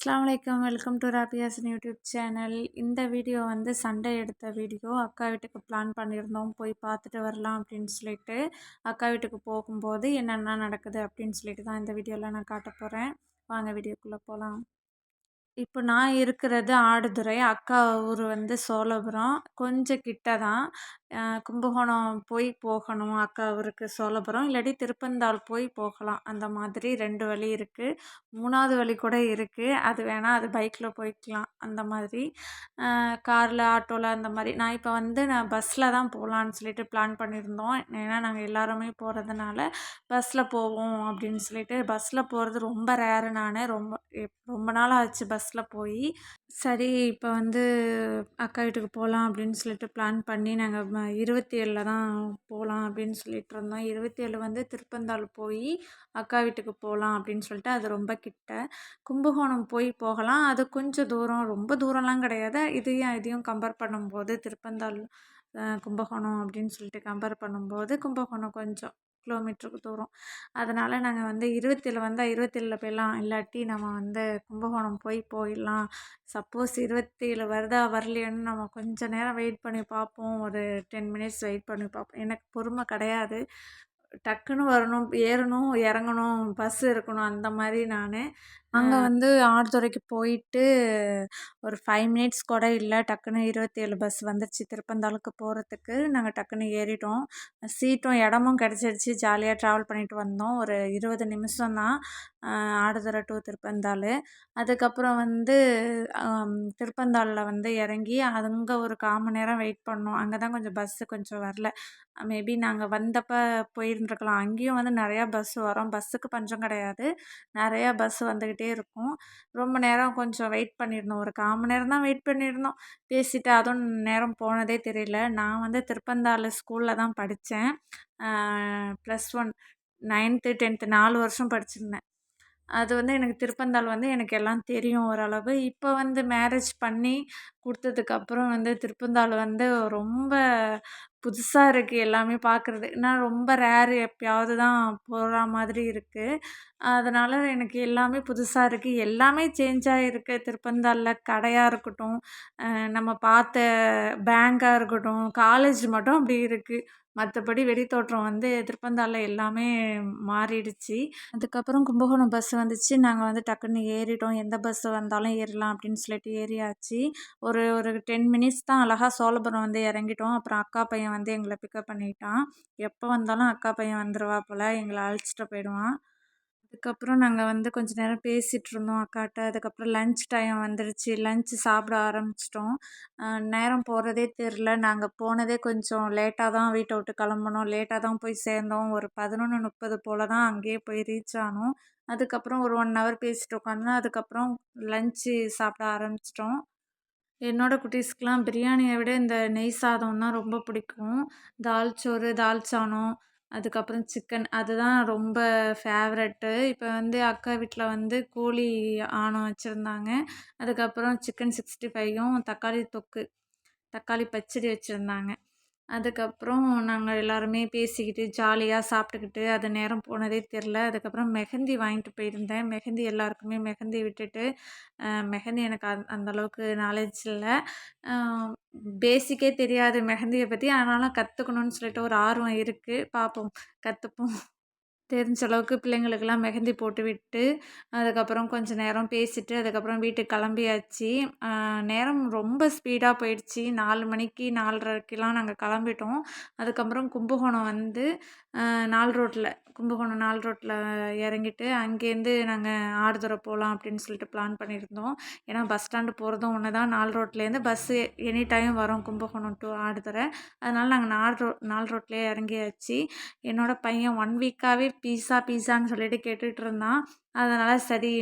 அஸ்லாம் வலைக்கம் welcome to Rabiasan YouTube channel. இந்த வீடியோ வந்து சண்டே எடுத்த வீடியோ. அக்கா வீட்டுக்கு பிளான் பண்ணியிருந்தோம். போய் பார்த்துட்டு வரலாம் அப்படின்னு சொல்லிட்டு அக்கா வீட்டுக்கு போகும்போது என்னென்ன நடக்குது அப்படின்னு சொல்லிட்டு தான் இந்த வீடியோவில் நான் காட்ட போகிறேன் வாங்க வீடியோக்குள்ளே போகலாம் இப்போ நான் இருக்கிறது ஆடுதுறை. அக்கா ஊர் வந்து சோழபுரம். கொஞ்சம் கிட்ட தான். கும்பகோணம் போய் போகணும் அக்கா ஊருக்கு சோழபுரம். இல்லாட்டி திருப்பந்தாள் போய் போகலாம். அந்த மாதிரி ரெண்டு வழி இருக்குது மூணாவது வழி கூட இருக்குது அது வேணால் அது பைக்கில் போய்க்கலாம். அந்த மாதிரி. காரில் ஆட்டோவில் அந்த மாதிரி. நான் இப்போ வந்து நான் பஸ்ஸில் தான் போகலான்னு சொல்லிட்டு பிளான் பண்ணியிருந்தோம் ஏன்னா நாங்கள் எல்லாருமே போகிறதுனால பஸ்ஸில் போவோம் அப்படின்னு சொல்லிட்டு பஸ்ஸில் போகிறது ரொம்ப ரேரு நான். ரொம்ப ரொம்ப நாள் ஆச்சு பஸ்ஸில் போய். சரி இப்போ வந்து அக்கா வீட்டுக்கு போகலாம் அப்படின்னு சொல்லிட்டு பிளான் பண்ணி நாங்கள் இருபத்தி ஏழில் தான் போகலாம் அப்படின்னு சொல்லிட்டு இருந்தோம். இருபத்தி ஏழு வந்து திருப்பந்தாள் போய் அக்கா வீட்டுக்கு போகலாம் அப்படின்னு சொல்லிட்டு அது ரொம்ப கிட்ட. கும்பகோணம் போய் போகலாம். அது கொஞ்சம் தூரம் ரொம்ப தூரம்லாம் கிடையாது. இதையும் இதையும் கம்பேர் பண்ணும்போது திருப்பந்தாள் கும்பகோணம் அப்படின்னு சொல்லிட்டு கம்பேர் பண்ணும்போது கும்பகோணம் கொஞ்சம் கிலோமீட்டருக்கு தூரம். அதனால் நாங்கள் வந்து இருபத்தேழு வந்தால் இருபத்தேழில் போயிடலாம். இல்லாட்டி நம்ம வந்து கும்பகோணம் போய் போயிடலாம். சப்போஸ் இருபத்தேழு வருதா வரலையான்னு நம்ம கொஞ்சம் நேரம் வெயிட் பண்ணி பார்ப்போம். ஒரு டென் மினிட்ஸ் வெயிட் பண்ணி பார்ப்போம். எனக்கு பொறுமை கிடையாது. டக்குன்னு வரணும் ஏறணும் இறங்கணும் பஸ் இருக்கணும் அந்த மாதிரி நான் அங்கே வந்து ஆடுதுறைக்கு போயிட்டு ஒரு ஃபைவ் மினிட்ஸ் கூட இல்லை. டக்குன்னு இருபத்தேழு பஸ் வந்துருச்சு திருப்பந்தாளுக்கு போகிறதுக்கு நாங்கள் டக்குன்னு ஏறிட்டோம். சீட்டும் இடமும் கிடச்சிருச்சு. ஜாலியாக ட்ராவல் பண்ணிட்டு வந்தோம். ஒரு இருபது நிமிஷம் தான் ஆடுதுறை டூ திருப்பந்தாள். அதுக்கப்புறம் வந்து திருப்பந்தாளில் வந்து இறங்கி அங்கே ஒரு கால் மணி நேரம் வெயிட் பண்ணோம். அங்கே தான் கொஞ்சம் பஸ்ஸு கொஞ்சம் வரல. மேபி நாங்கள் வந்தப்போ போயிருந்துருக்கலாம். அங்கேயும் வந்து நிறையா பஸ் வரும். பஸ்ஸுக்கு பஞ்சம் கிடையாது. நிறையா பஸ் வந்துக்கிட்டே இருக்கும். ரொம்ப நேரம் கொஞ்சம் வெயிட் பண்ணியிருந்தோம் ஒரு கால் மணி நேரம் தான் வெயிட் பண்ணியிருந்தோம் பேசிட்டு அதுவும் நேரம் போனதே தெரியல. நான் வந்து திருப்பந்தாள் ஸ்கூலில் தான் படித்தேன் ப்ளஸ் ஒன் நைன்த்து டென்த்து நாலு வருஷம் படிச்சிருந்தேன். அது வந்து எனக்கு திருப்பந்தாள் வந்து எனக்கு எல்லாம் தெரியும் ஓரளவு. இப்போ வந்து மேரேஜ் பண்ணி கொடுத்ததுக்கப்புறம் வந்து திருப்பந்தாள் வந்து ரொம்ப புதுசாக இருக்குது எல்லாமே பார்க்குறது நான் ரொம்ப ரேரு எப்பயாவது தான் போகிற மாதிரி இருக்குது அதனால் எனக்கு எல்லாமே புதுசாக இருக்குது எல்லாமே சேஞ்ச் ஆகிருக்கு திருப்பந்தாளில் கடையாக இருக்கட்டும் நம்ம பார்த்த பேங்காக இருக்கட்டும் காலேஜ் மட்டும் அப்படி இருக்குது மற்றபடி வெளித்தோற்றம் வந்து திருப்பந்தாளில் எல்லாமே மாறிடுச்சு. அதுக்கப்புறம் கும்பகோணம் பஸ் வந்துச்சு. நாங்கள் வந்து டக்குன்னு ஏறிட்டோம். எந்த பஸ் வந்தாலும் ஏறலாம் அப்படின்னு சொல்லிட்டு ஏறியாச்சு. ஒரு ஒரு டென் மினிட்ஸ் தான் அழகாக சோழபுரம் வந்து இறங்கிட்டோம். அப்புறம் அக்கா பையன் வந்து எங்களை பிக்கப் பண்ணிட்டான். எப்போ வந்தாலும் அக்கா பையன் வந்துடுவா போல். எங்களை அழைச்சிட்டு போயிடுவான். அதுக்கப்புறம் நாங்கள் வந்து கொஞ்ச நேரம் பேசிகிட்டு இருந்தோம் அக்காட்ட. அதுக்கப்புறம் லன்ச் டைம் வந்துடுச்சு லன்ச் சாப்பிட ஆரம்பிச்சிட்டோம். நேரம் போகிறதே தெரில நாங்கள் போனதே கொஞ்சம் லேட்டாக தான் வீட்டை விட்டு கிளம்புனோம். லேட்டாக தான் போய் சேர்ந்தோம். ஒரு பதினொன்று முப்பது போல் தான் அங்கேயே போய் ரீச் ஆனோம். அதுக்கப்புறம் ஒரு ஒன் ஹவர் பேசிட்டு உட்காந்தோம் அதுக்கப்புறம் லன்ச்சு சாப்பிட ஆரம்பிச்சிட்டோம். என்னோடய குட்டீஸ்க்கெலாம் பிரியாணியை விட இந்த நெய் சாதம்னா ரொம்ப பிடிக்கும். தால் சோறு தால் சாணம் அதுக்கப்புறம் சிக்கன். அதுதான் ரொம்ப ஃபேவரெட்டு. இப்போ வந்து அக்கா வீட்டில் வந்து கோழி ஆணம் வச்சுருந்தாங்க. அதுக்கப்புறம் சிக்கன் சிக்ஸ்டி ஃபைவும் தக்காளி தொக்கு தக்காளி பச்சடி வச்சுருந்தாங்க. அதுக்கப்புறம் நாங்கள் எல்லாருமே பேசிக்கிட்டு ஜாலியாக சாப்பிட்டுக்கிட்டு அது நேரம் போனதே தெரில. அதுக்கப்புறம் மெஹந்தி வாங்கிட்டு போயிருந்தேன். மெஹந்தி எல்லாருக்குமே மெஹந்தி விட்டுட்டு மெஹந்தி எனக்கு அந் அந்தளவுக்கு நாலேஜ் இல்லை. பேசிக்கே தெரியாது மெஹந்தியை பற்றி ஆனாலும் கற்றுக்கணுன்னு சொல்லிட்டு ஒரு ஆர்வம் இருக்குது பார்ப்போம் கற்றுப்போம் தெரிஞ்ச அளவுக்கு பிள்ளைங்களுக்கெல்லாம் மெஹந்தி போட்டு விட்டு அதுக்கப்புறம் கொஞ்சம் நேரம் பேசிட்டு அதுக்கப்புறம் வீட்டுக்கு கிளம்பியாச்சு. நேரம் ரொம்ப ஸ்பீடாக போயிடுச்சு. நாலு மணிக்கு நாலரைக்கெலாம் நாங்கள் கிளம்பிட்டோம். அதுக்கப்புறம் கும்பகோணம் வந்து நாலு ரோட்டில் கும்பகோணம் நாலு ரோட்டில் இறங்கிட்டு அங்கேருந்து நாங்கள் ஆடுதுறை போகலாம் அப்படின்னு சொல்லிட்டு பிளான் பண்ணியிருந்தோம். ஏன்னா பஸ் ஸ்டாண்டு போகிறதும் ஒன்று தான். நாலு ரோட்லேருந்து பஸ்ஸு எனி டைம் வரும் கும்பகோணம் டு ஆடுதுறை. அதனால் நாங்கள் நாலு ரோ நாலு ரோட்லேயே இறங்கியாச்சு. என்னோடய பையன் ஒன் வீக்காகவே பீஸா பீஸான்னு சொல்லிட்டு கேட்டுகிட்டு இருந்தான் அதனால் சரி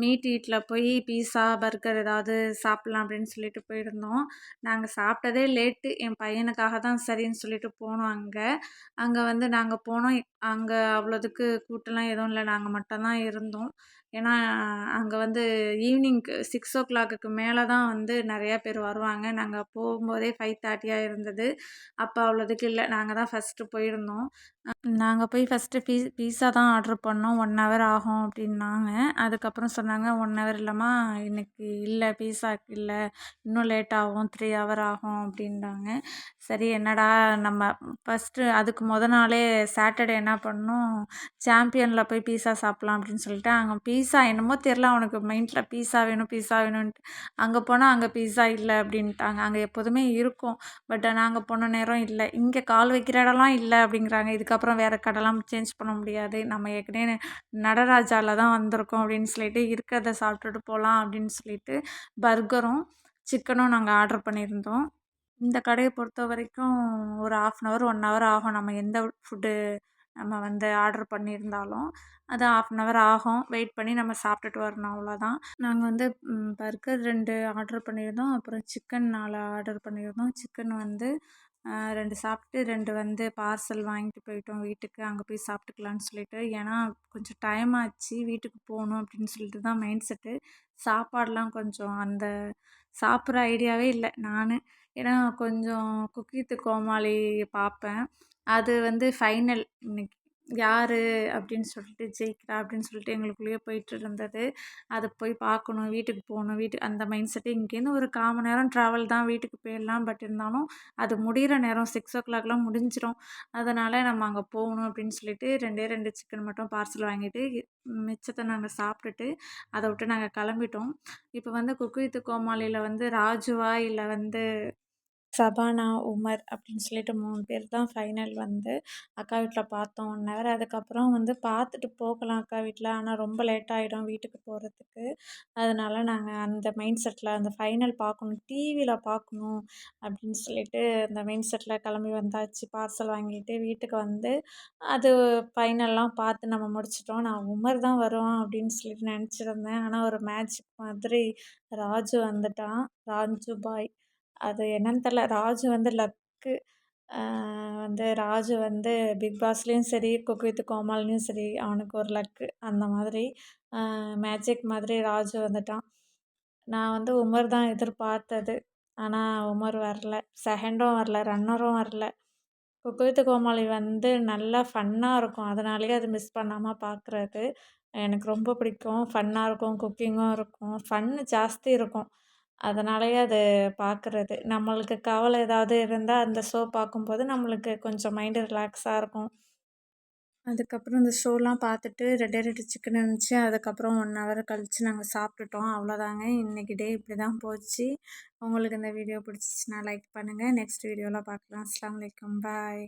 மீட் ஈட்டில் போய் பீஸா பர்கர் ஏதாவது சாப்பிட்லாம் அப்படின்னு சொல்லிட்டு போயிருந்தோம். நாங்கள் சாப்பிட்டதே லேட்டு என் பையனுக்காக தான் சரின்னு சொல்லிட்டு போனோம் அங்கே. அங்கே வந்து நாங்கள் போனோம். அங்கே அவ்வளோதுக்கு கூட்டம்லாம் எதுவும் இல்லை. நாங்கள் மட்டும் தான் இருந்தோம். ஏன்னா அங்கே வந்து ஈவினிங்க்கு சிக்ஸ் ஓ கிளாக்குக்கு மேலே தான் வந்து நிறையா பேர் வருவாங்க. நாங்கள் போகும்போதே ஃபைவ் தேர்ட்டியாக இருந்தது அப்போ அவ்வளோதுக்கு இல்லை. நாங்கள் தான் ஃபஸ்ட்டு போயிருந்தோம். நாங்கள் போய் ஃபஸ்ட்டு பீ பீஸா தான் ஆர்ட்ரு பண்ணோம். ஒன் ஹவர் ஆகும் அப்படின்னாங்க. அதுக்கப்புறம் சொன்னாங்க ஒன் ஹவர் இல்லைம்மா இன்னைக்கு இல்லை பீஸா இல்லை. இன்னும் லேட் ஆகும். த்ரீ ஹவர் ஆகும். அப்படின்றாங்க. சரி என்னடா நம்ம ஃபஸ்ட்டு அதுக்கு முத நாளே சாட்டர்டே என்ன பண்ணோம்? சாம்பியனில் போய் பீஸா சாப்பிட்லாம் அப்படின்னு சொல்லிட்டு அங்கே பீஸா என்னமோ தெரில அவனுக்கு மைண்டில் பீஸா வேணும் பீஸா வேணும்ன்ட்டு. அங்கே போனால் அங்கே பீஸா இல்லை அப்படின்ட்டாங்க. அங்கே எப்போதுமே இருக்கும். பட் நாங்கள் போன நேரம் இல்லை. இங்கே கால் வைக்கிற இடம்லாம் இல்லை அப்படிங்கிறாங்க. இதுக்கப்புறம் வேறு கடைலாம் சேஞ்ச் பண்ண முடியாது. நம்ம ஏற்கனவே நடராஜாவில் தான் வந்திருக்கோம் அப்படின்னு சொல்லிட்டு இருக்கிறத சாப்பிட்டுட்டு போகலாம் அப்படின்னு சொல்லிட்டு பர்கரும் சிக்கனும் நாங்கள் ஆர்டர் பண்ணியிருந்தோம். இந்த கடையை பொறுத்த வரைக்கும் ஒரு half an hour one hour ஆகும். நம்ம எந்த ஃபுட்டு நம்ம வந்து ஆர்டர் பண்ணியிருந்தாலும் அது ஆஃப் அன் அவர் ஆகும். வெயிட் பண்ணி நம்ம சாப்பிட்டுட்டு வரணும் அவ்வளோதான் நாங்கள் வந்து பர்கர் ரெண்டு ஆர்டர் பண்ணியிருந்தோம். அப்புறம் சிக்கன் நாலு ஆர்டர் பண்ணியிருந்தோம். சிக்கன் வந்து ரெண்டு சாப்பிட்டு ரெண்டு வந்து பார்சல் வாங்கிட்டு போயிட்டோம் வீட்டுக்கு. அங்கே போய் சாப்பிட்டுக்கலான்னு சொல்லிட்டு. ஏன்னா கொஞ்சம் டைம் ஆச்சு வீட்டுக்கு போகணும் அப்படின்னு சொல்லிட்டு தான் மைண்ட் செட்டு சாப்பாடெலாம் கொஞ்சம் அந்த சாப்பிட்ற ஐடியாவே இல்லை. நான் ஏன்னா கொஞ்சம் குக் வித் கோமாளி பார்ப்பேன். அது வந்து ஃபைனல் இன்னைக்கு யார் அப்படின்னு சொல்லிட்டு ஜெயிக்கிறா அப்படின்னு சொல்லிட்டு எங்களுக்குள்ளேயே போயிட்டு இருந்தது. அதை போய் பார்க்கணும் வீட்டுக்கு போகணும் வீட்டு அந்த மைண்ட் செட்டு இங்கேருந்து ஒரு கால் மணி நேரம் ட்ராவல் தான் வீட்டுக்கு போயிடலாம். பட் இருந்தாலும் அது முடிகிற நேரம் சிக்ஸ் ஓ கிளாக்லாம் முடிஞ்சிடும் அதனால் நம்ம அங்கே போகணும் அப்படின்னு சொல்லிட்டு ரெண்டே ரெண்டு சிக்கன் மட்டும் பார்சல் வாங்கிட்டு மிச்சத்தை நாங்கள் சாப்பிட்டுட்டு அதை விட்டு நாங்கள் கிளம்பிட்டோம். இப்போ வந்து குக்கு வித்து கோமாளியில் வந்து ராஜுவா இல்லை வந்து சபானா உமர் அப்படின்னு சொல்லிட்டு மூணு பேர் தான் ஃபைனல் வந்து அக்கா வீட்டில் பார்த்தோம். ஒன் ஹவர் அதுக்கப்புறம் வந்து பார்த்துட்டு போகலாம் அக்கா வீட்டில் ஆனால் ரொம்ப லேட் ஆகிடும் வீட்டுக்கு போகிறதுக்கு அதனால நாங்கள் அந்த மைண்ட் செட்டில் அந்த ஃபைனல் பார்க்கணும் டிவியில் பார்க்கணும் அப்படின்னு சொல்லிட்டு அந்த மைண்ட் செட்டில் கிளம்பி வந்தாச்சு. பார்சல் வாங்கிட்டு வீட்டுக்கு வந்து அது ஃபைனல்லாம் பார்த்து நம்ம முடிச்சிட்டோம். நான் உமர் தான் வருவான் அப்படின்னு சொல்லிட்டு நினச்சிருந்தேன். ஆனால் ஒரு மேஜிக் மாதிரி ராஜு வந்துட்டான். ராஜு பாய். அது என்னன்னு தெரில. ராஜு வந்து லக்கு வந்து ராஜு வந்து பிக் பாஸ்லேயும் சரி குக் வித் கோமாளிலையும் சரி அவனுக்கு ஒரு லக்கு. அந்த மாதிரி மேஜிக் மாதிரி ராஜு வந்துட்டான். நான் வந்து உமர் தான் எதிர்பார்த்தது. ஆனால் உமர் வரல. செகண்டும் வரல. ரன்னரும் வரல. குக் வித் கோமாளி வந்து நல்லா ஃபன்னாக இருக்கும். அதனாலேயே அது மிஸ் பண்ணாமல் பார்க்குறது எனக்கு ரொம்ப பிடிக்கும். ஃபன்னாக இருக்கும். குக்கிங்கும் இருக்கும். ஃபன்னு ஜாஸ்தி இருக்கும். அதனாலேயே அது பார்க்குறது நம்மளுக்கு கவலை ஏதாவது இருந்தால் அந்த ஷோ பார்க்கும்போது நம்மளுக்கு கொஞ்சம் மைண்டு ரிலாக்ஸாக இருக்கும். அதுக்கப்புறம் இந்த ஷோலாம் பார்த்துட்டு ரெட்டே ரெண்டு சிக்கன் இருந்துச்சு. அதுக்கப்புறம் ஒன் ஹவர் கழித்து நாங்கள் சாப்பிட்டுட்டோம். அவ்வளோதாங்க இன்றைக்கி டே இப்படி தான் போச்சு. உங்களுக்கு இந்த வீடியோ பிடிச்சிச்சின்னா லைக் பண்ணுங்கள் நெக்ஸ்ட் வீடியோவில் பார்க்கலாம். அஸ்லாம் வலைக்கம் பாய்